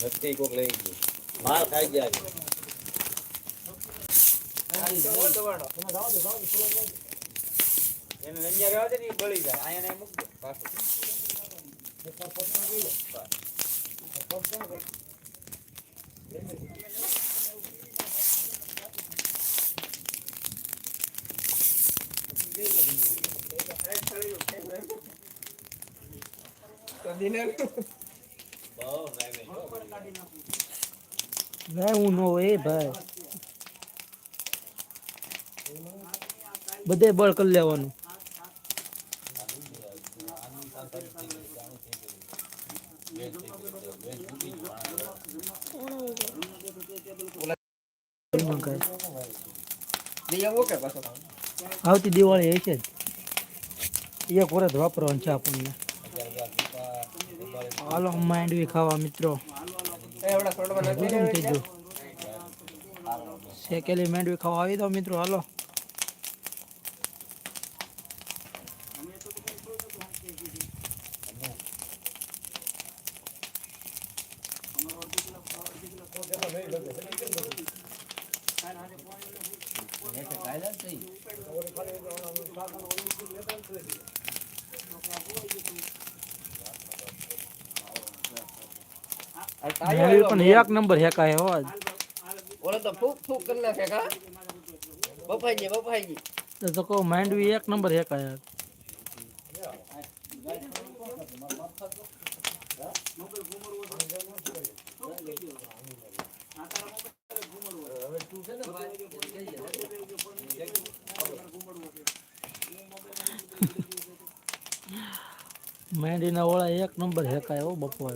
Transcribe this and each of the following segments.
નક્કી કોક લઈ ગયું માલ ખાઈ જાય એને લંજ્યા રહેવા દે ને ઈ બળી જાય અહીંયા ને મૂક દે પાછું બહુ નાઈ નાઈ ના હું નો એ ભાઈ બધે બળ કરી લેવાનું આવતી દિવાળી હશે જ. એક વરસ વાપરવાનું છે આપણને. હાલો માંડવી ખાવા, મિત્રો. શેકેલી માંડવી ખાવા આવી દો મિત્રો હાલો માંડવી પણ એક નંબર હેકાય હો આજ. ઓલો તો ફૂક ફૂક કરી નાખે કા? બફાઈ ગઈ બફાઈ ગઈ. તો માંડવી એક નંબર ઓળા એક નંબર હેકાય હો બપોર.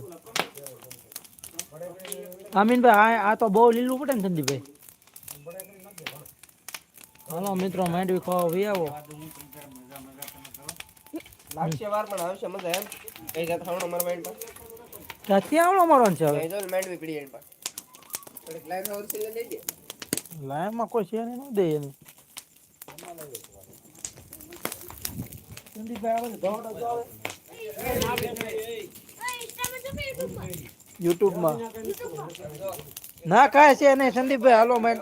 આમીનભાઈ આ આ તો બહુ લીલું પડે ને સંદીપભાઈ હાલો મિત્રો માંડવી ખાવા વી આવો. લાગશે વાર પણ આવશે મજા એમ. કઈ જાત ખાવણો મારા માઇન્ડ પર ક્યાંથી આવડો મારવાનું છે હવે. જો માંડવી પડી એન પર થોડીક લાઈટ હાઉસ લઈ લેજે લાઈનમાં કોઈ છે નહીં દે એની સંદીપભાઈ આવે દોડો તો આવે. યુટ્યુબમાં. ના, કાંઈ છે નહીં. સંદીપભાઈ, હાલો, મેં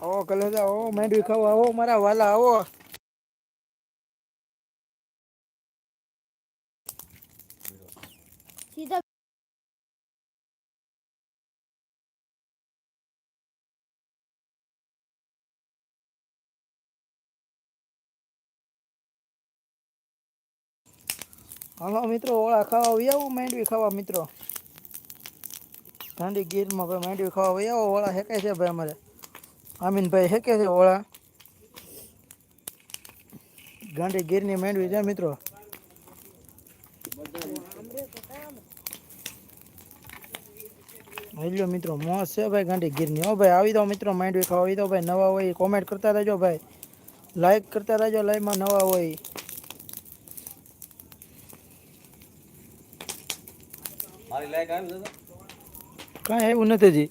આવો, કલેજા, આવો, મેંડવી ખાવા આવો, મારા વાલા, આવો. સીધા હાલો મિત્રો, ઓળા ખાવા વહી આવો, માંડવી ખાવા મિત્રો. ઠંડી ગીરમાં ભાઈ માંડવી ખાવા વહી આવો, ઓળા હેકે છે ભાઈ અમારે? આમીનભાઈ હેકે છે ઓળા? ગાંડી ગીરની માંડવી છે, મિત્રો. હેલો મિત્રો મોસ છે ભાઈ ગાંડી ગીરની. હો ભાઈ, આવી દો મિત્રો માંડવી ખાવા, આવી દો ભાઈ, નવા હોય કોમેન્ટ કરતા રહેજો ભાઈ. લાઈક કરતા રહેજો લાઈવમાં નવા હોય. મારી લાઈક આવી કાંઈ એવું નથી જી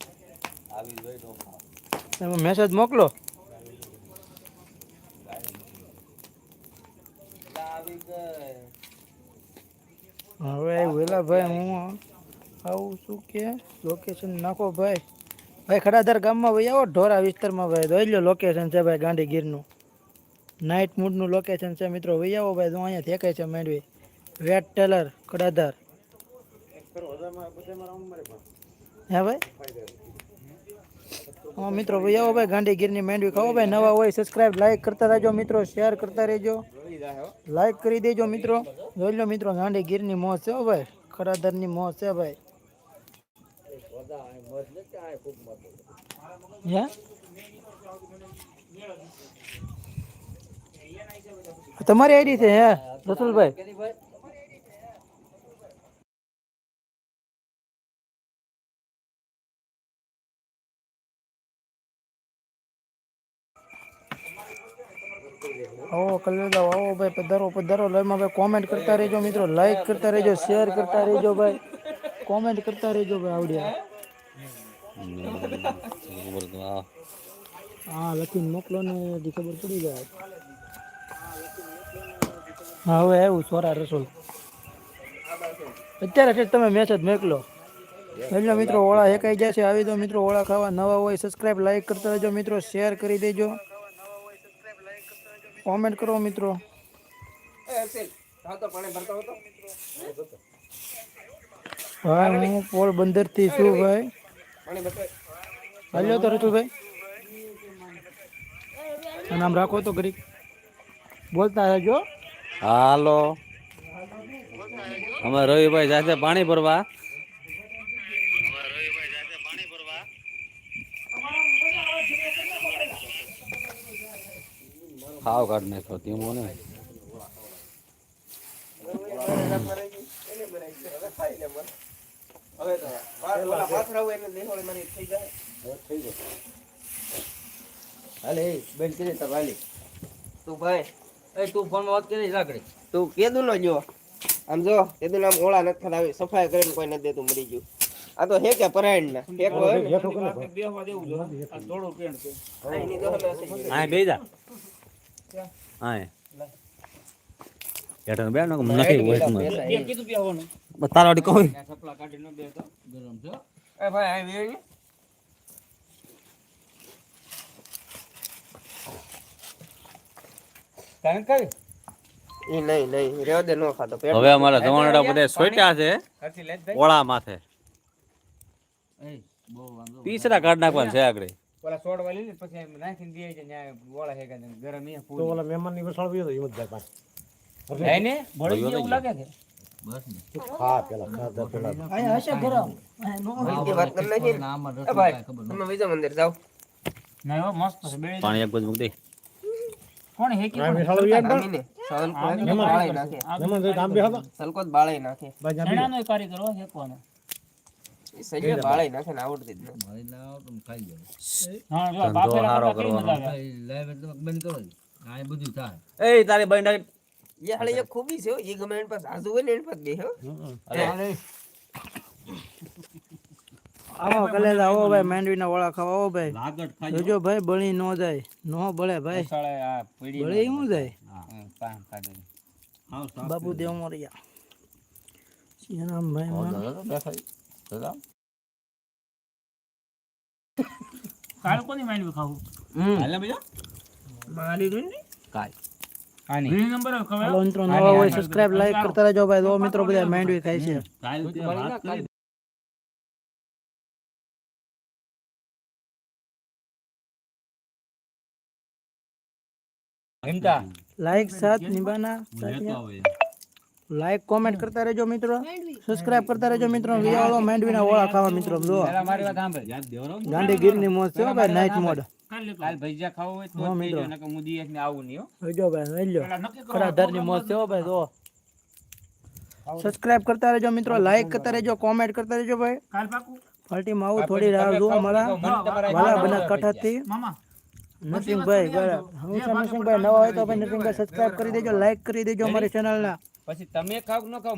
તમે મેસેજ મોકલો. હવે વેલા ભાઈ હું આવું છું કે લોકેશન નાખો ભાઈ. ભાઈ ખડાધાર ગામમાં ભાઈ આવો ઢોરા વિસ્તારમાં ભાઈ. જોઈ લો લોકેશન છે ભાઈ ગાંધીગીરનું. નાઇટ મૂડનું લોકેશન છે મિત્રો. ભાઈ આવો ભાઈ જો અહીંયા દેખાય છે માંડવી. Wet Taylor ખડાધર. હે ભાઈ હા મિત્રો ભાઈ આવો ભાઈ ગાંધીગીરની માંડવી ખાવો ભાઈ નવા હોય સબસ્ક્રાઇબ લાઈક કરતા રહેજો મિત્રો શેર કરતા રહેજો લાઈક કરી દેજો મિત્રો જોઈ લો મિત્રો ગાંડી ગીરની મોજ છે હો ભાઈ ખડાદરની મોજ છે ભાઈ હે તમારી આઈડી છે હે રસુલભાઈ આવો કલેજા આવો ભાઈ, પધારો પધારો. લાઈવમાં ભાઈ કોમેન્ટ કરતા રહેજો મિત્રો લાઈક કરતા રહેજો શેર કરતા રહેજો ભાઈ. કોમેન્ટ કરતા રહેજો ભાઈ, આવડ્યા. હા લખીને મોકલો ને હજી ખબર પડી જાય. હા, હવે આવ્યું સોરા રસોલ અત્યારે છે તમે મેસેજ મોકલો. એટલે મિત્રો, ઓળા હેકાઈ છે. આવી તો મિત્રો, ઓળા ખાવા નવા હોય સબસ્ક્રાઈબ લાઈક કરતા રહેજો મિત્રો શેર કરી દેજો. કોમેન્ટ કરો, મિત્રો. ભાઈ હું પોરબંદરથી છું, ભાઈ. હાલ્યો તો રતુભાઈ આ નામ રાખો તો ઘડીક. બોલતા રહેજો. હાલો. અમે રવિભાઈ જાતે પાણી ભરવા. રવિભાઈ જાતે પાણી ધીમો ને હવે તો પા- ઓલા પાથરા હોય એટલે દેહોળી મારી થઈ જાય હાલે એ કાઢ કરી તાર વાલી. તું ભાઈ એ તું ફોનમાં વાત કરી રાખડી. તું કેદું નો જો. આમ જો કેદું આમ ઓળા નથી આવી સફાઈ કરીને કોઈ નથી દેતું મરી ગયું. આ તો હે કે પરાયણ ના? એક હોય ને. હા. હેઠળ બે નથી એ ભાઈ આ વેણ. ને. ઈ નહીં નહીં રેવા દે નો ખાતો. હવે અમારા ધવાણડા બધા સોટ્યા છે. ઓળા માથે. તીસરા કાઢ નાખવાનું છે આગળ. ઓલા સોડ વાળી ને પછી નાખીને દે છે ન્યા ઓલા હે કે ગરમ એ તો ઓલા મહેમાનની વસાળ બી હતો હિંમતભાઈ પાસે હે ને? ભળી ગયું એવું લાગે છે? ખા પેલા ખાધા પેલા. અહીંયા હશે ગરમ. વાત કરી નાખી એ ભાઈ તમે બીજા મંદિર જાઓ. ના એવો મસ્ત છે બે પાણી એક બાજુ મૂકી દે. કોણ હે કે આ વિશાળ બી હતા આમીને નાખે. મહેમાન તો આમ બી હતા સલકો બાળાઈ નાખે. બાજા બી છેડાનો કારીગર હો હેકવાનો એ સજે બાળાઈ નાખે ને આવડતી જ નથી. હા જો ધંધો બાફેલા હારો કપડાં કેવી મજા આવે એ તારી બહેન એ હાલે એક ખૂબી છે એ ગમે એની પાસે આજુ હોય ને એની પાસે બે હો. આવો કલેજા આવો ભાઈ માંડવીના ઓળા ખાવા આવો ભાઈ. જોજો ભાઈ બળી નો જાય ન બળે ભાઈ. સાળે આ પડી બળી શું જાય? બાપુ દેવ મોરિયા સિયારામ ભાઈ માં કાલ કોની માંડવી ખાવું? આની. વીસ નંબર ખબર? હાલો મિત્રો નવા હોય સબસ્ક્રાઇબ લાઈક કરતા રહેજો ભાઈ. દો મિત્રો બધા માંડવી ખાય છે. લાઈક સાથ નિભાના. લાઈક કોમેન્ટ કરતા રહેજો મિત્રો. સબસ્ક્રાઇબ કરતા રહેજો મિત્રો. વિયાળો માંડવીના ઓળા ખાવા મિત્રો. જો મારી વાત સાંભળ. ગાંડી ગીરની મોજ છે હો ભાઈ નાઈટ મોડ કાલ ભજીયા ખાવો હોય તો મિત્રો. કહેજો, મુદી એક ને આવું નહીં હો. જો ભાઈ વેલ્યો પેલા નક્કી કરો. ખરા મોજ છે ભાઈ જો સબસ્ક્રાઇબ કરતા રહેજો મિત્રો લાઈક કરતા રહેજો કોમેન્ટ કરતા રહેજો ભાઈ. કાલ પાકું? પાર્ટીમાં આવું થોડી રાહ જો મારા. વાલા બનાસકાંઠાથી મામા. નરસિંહભાઈ બરાબર હું છું નરસિંહભાઈ નવા હોય તો ભાઈ નરસિંહભાઈ સબસ્ક્રાઇબ કરી દેજો લાઈક કરી દેજો અમારી ચેનલના પછી તમે ખાવ ન ખાવ